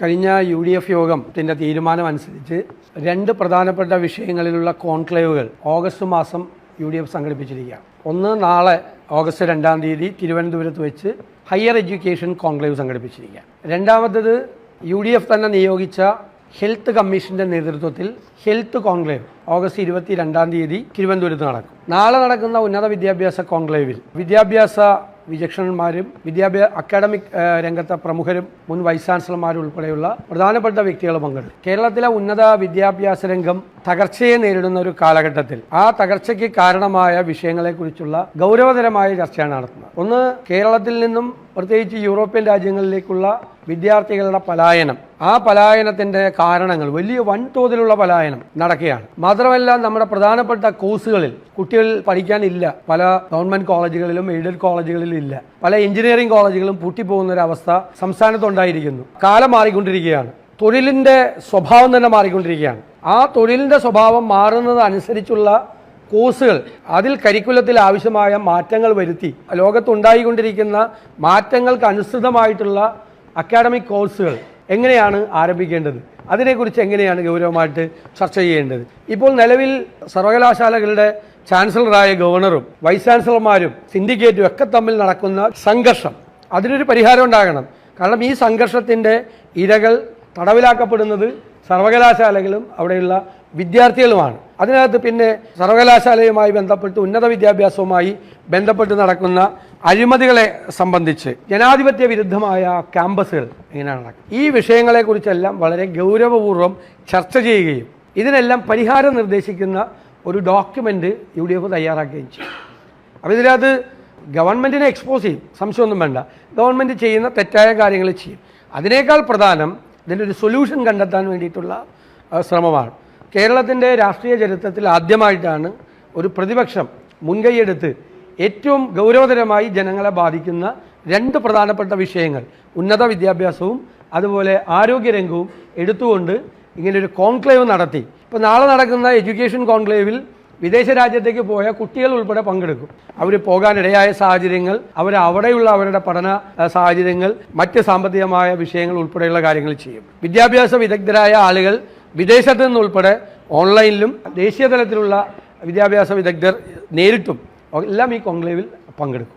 കഴിഞ്ഞ U D F യോഗത്തിന്റെ തീരുമാനമനുസരിച്ച് രണ്ട് പ്രധാനപ്പെട്ട വിഷയങ്ങളിലുള്ള കോൺക്ലേവുകൾ ഓഗസ്റ്റ് മാസം യു ഡി എഫ് സംഘടിപ്പിച്ചിരിക്കുകയാണ്. ഒന്ന് നാളെ ഓഗസ്റ്റ് രണ്ടാം തീയതി തിരുവനന്തപുരത്ത് വെച്ച് ഹയർ എഡ്യൂക്കേഷൻ കോൺക്ലേവ് സംഘടിപ്പിച്ചിരിക്കുകയാണ്. രണ്ടാമത്തത് യു ഡി എഫ് തന്നെ നിയോഗിച്ച ഹെൽത്ത് കമ്മീഷന്റെ നേതൃത്വത്തിൽ ഹെൽത്ത് കോൺക്ലേവ് ഓഗസ്റ്റ് ഇരുപത്തി രണ്ടാം തീയതി തിരുവനന്തപുരത്ത് നടക്കും. നാളെ നടക്കുന്ന ഉന്നത വിദ്യാഭ്യാസ കോൺക്ലേവിൽ വിദ്യാഭ്യാസ വിചക്ഷണന്മാരും വിദ്യാഭ്യാസ അക്കാഡമിക് രംഗത്തെ പ്രമുഖരും മുൻ വൈസ് ചാൻസലർമാരും ഉൾപ്പെടെയുള്ള പ്രധാനപ്പെട്ട വ്യക്തികൾ പങ്കെടുക്കും കേരളത്തിലെ ഉന്നത വിദ്യാഭ്യാസ രംഗം തകർച്ചയെ നേരിടുന്ന ഒരു കാലഘട്ടത്തിൽ ആ തകർച്ചയ്ക്ക് കാരണമായ വിഷയങ്ങളെക്കുറിച്ചുള്ള ഗൗരവതരമായ ചർച്ചയാണ് നടത്തുന്നത്. ഒന്ന് കേരളത്തിൽ നിന്നും പ്രത്യേകിച്ച് യൂറോപ്യൻ രാജ്യങ്ങളിലേക്കുള്ള വിദ്യാർത്ഥികളുടെ പലായനം. ആ പലായനത്തിന്റെ കാരണങ്ങൾ വലിയ വൻതോതിലുള്ള പലായനം നടക്കുകയാണ്. മാത്രമല്ല നമ്മുടെ പ്രധാനപ്പെട്ട കോഴ്സുകളിൽ കുട്ടികൾ പഠിക്കാനില്ല പല ഗവൺമെന്റ് കോളേജുകളിലും എയ്ഡഡ് കോളേജുകളിലും ഇല്ല. പല എഞ്ചിനീയറിംഗ് കോളേജുകളും പൂട്ടിപ്പോകുന്ന ഒരു അവസ്ഥ സംസ്ഥാനത്തുണ്ടായിരിക്കുന്നു. കാലം മാറിക്കൊണ്ടിരിക്കുകയാണ്. തൊഴിലിന്റെ സ്വഭാവം തന്നെ മാറിക്കൊണ്ടിരിക്കുകയാണ്. ആ തൊഴിലിന്റെ സ്വഭാവം മാറുന്നത് അനുസരിച്ചുള്ള കോഴ്സുകൾ അതിൽ കരിക്കുലത്തിൽ ആവശ്യമായ മാറ്റങ്ങൾ വരുത്തി ലോകത്തുണ്ടായിക്കൊണ്ടിരിക്കുന്ന മാറ്റങ്ങൾക്ക് അനുസൃതമായിട്ടുള്ള അക്കാഡമിക് കോഴ്സുകൾ എങ്ങനെയാണ് ആരംഭിക്കേണ്ടത്? അതിനെക്കുറിച്ച് എങ്ങനെയാണ് ഗൗരവമായിട്ട് ചർച്ച ചെയ്യേണ്ടത്? ഇപ്പോൾ നിലവിൽ സർവകലാശാലകളുടെ ചാൻസലറായ ഗവർണറും വൈസ് ചാൻസലർമാരും സിൻഡിക്കേറ്റും ഒക്കെ തമ്മിൽ നടക്കുന്ന സംഘർഷം അതിനൊരു പരിഹാരം ഉണ്ടാകണം. കാരണം ഈ സംഘർഷത്തിന്റെ ഇരകൾ തടവിലാക്കപ്പെടുന്നത് സർവകലാശാലകളും അവിടെയുള്ള വിദ്യാർത്ഥികളുമാണ്. അതിനകത്ത് പിന്നെ സർവകലാശാലയുമായി ബന്ധപ്പെട്ട് ഉന്നത വിദ്യാഭ്യാസവുമായി ബന്ധപ്പെട്ട് നടക്കുന്ന അഴിമതികളെ സംബന്ധിച്ച് ജനാധിപത്യ വിരുദ്ധമായ ക്യാമ്പസുകൾ എങ്ങനെയാണ് നടക്കുന്നത്. ഈ വിഷയങ്ങളെക്കുറിച്ചെല്ലാം വളരെ ഗൗരവപൂർവം ചർച്ച ചെയ്യുകയും ഇതിനെല്ലാം പരിഹാരം നിർദ്ദേശിക്കുന്ന ഒരു ഡോക്യുമെന്റ് യു ഡി എഫ് തയ്യാറാക്കുകയും ചെയ്യും അപ്പോൾ ഇതിനകത്ത് ഗവൺമെന്റിനെ എക്സ്പോസ് ചെയ്യും. സംശയമൊന്നും വേണ്ട. ഗവൺമെന്റ് ചെയ്യുന്ന തെറ്റായ കാര്യങ്ങൾ ചെയ്യും. അതിനേക്കാൾ പ്രധാനം ഇതിന്റെ ഒരു സൊല്യൂഷൻ കണ്ടെത്താൻ വേണ്ടിയിട്ടുള്ള ശ്രമമാണ്. കേരളത്തിന്റെ രാഷ്ട്രീയ ചരിത്രത്തിൽ ആദ്യമായിട്ടാണ് ഒരു പ്രതിപക്ഷം മുൻകൈയെടുത്ത് ഏറ്റവും ഗൗരവതരമായി ജനങ്ങളെ ബാധിക്കുന്ന രണ്ട് പ്രധാനപ്പെട്ട വിഷയങ്ങൾ ഉന്നത വിദ്യാഭ്യാസവും അതുപോലെ ആരോഗ്യരംഗവും എടുത്തുകൊണ്ട് ഇങ്ങനൊരു കോൺക്ലേവ് നടത്തി. ഇപ്പോൾ നാളെ നടക്കുന്ന എഡ്യൂക്കേഷൻ കോൺക്ലേവിൽ വിദേശ രാജ്യത്തേക്ക് പോയ കുട്ടികൾ ഉൾപ്പെടെ പങ്കെടുക്കും. അവർ പോകാനിടയായ സാഹചര്യങ്ങൾ അവർ അവിടെയുള്ള അവരുടെ പഠന സാഹചര്യങ്ങൾ മറ്റ് സാമ്പത്തികമായ വിഷയങ്ങൾ ഉൾപ്പെടെയുള്ള കാര്യങ്ങൾ ചെയ്യും. വിദ്യാഭ്യാസ വിദഗ്ധരായ ആളുകൾ വിദേശത്ത് നിന്നുൾപ്പെടെ ഓൺലൈനിലും ദേശീയ തലത്തിലുള്ള വിദ്യാഭ്യാസ വിദഗ്ധർ നേരിട്ടും എല്ലാം ഈ കോൺക്ലേവിൽ പങ്കെടുക്കും.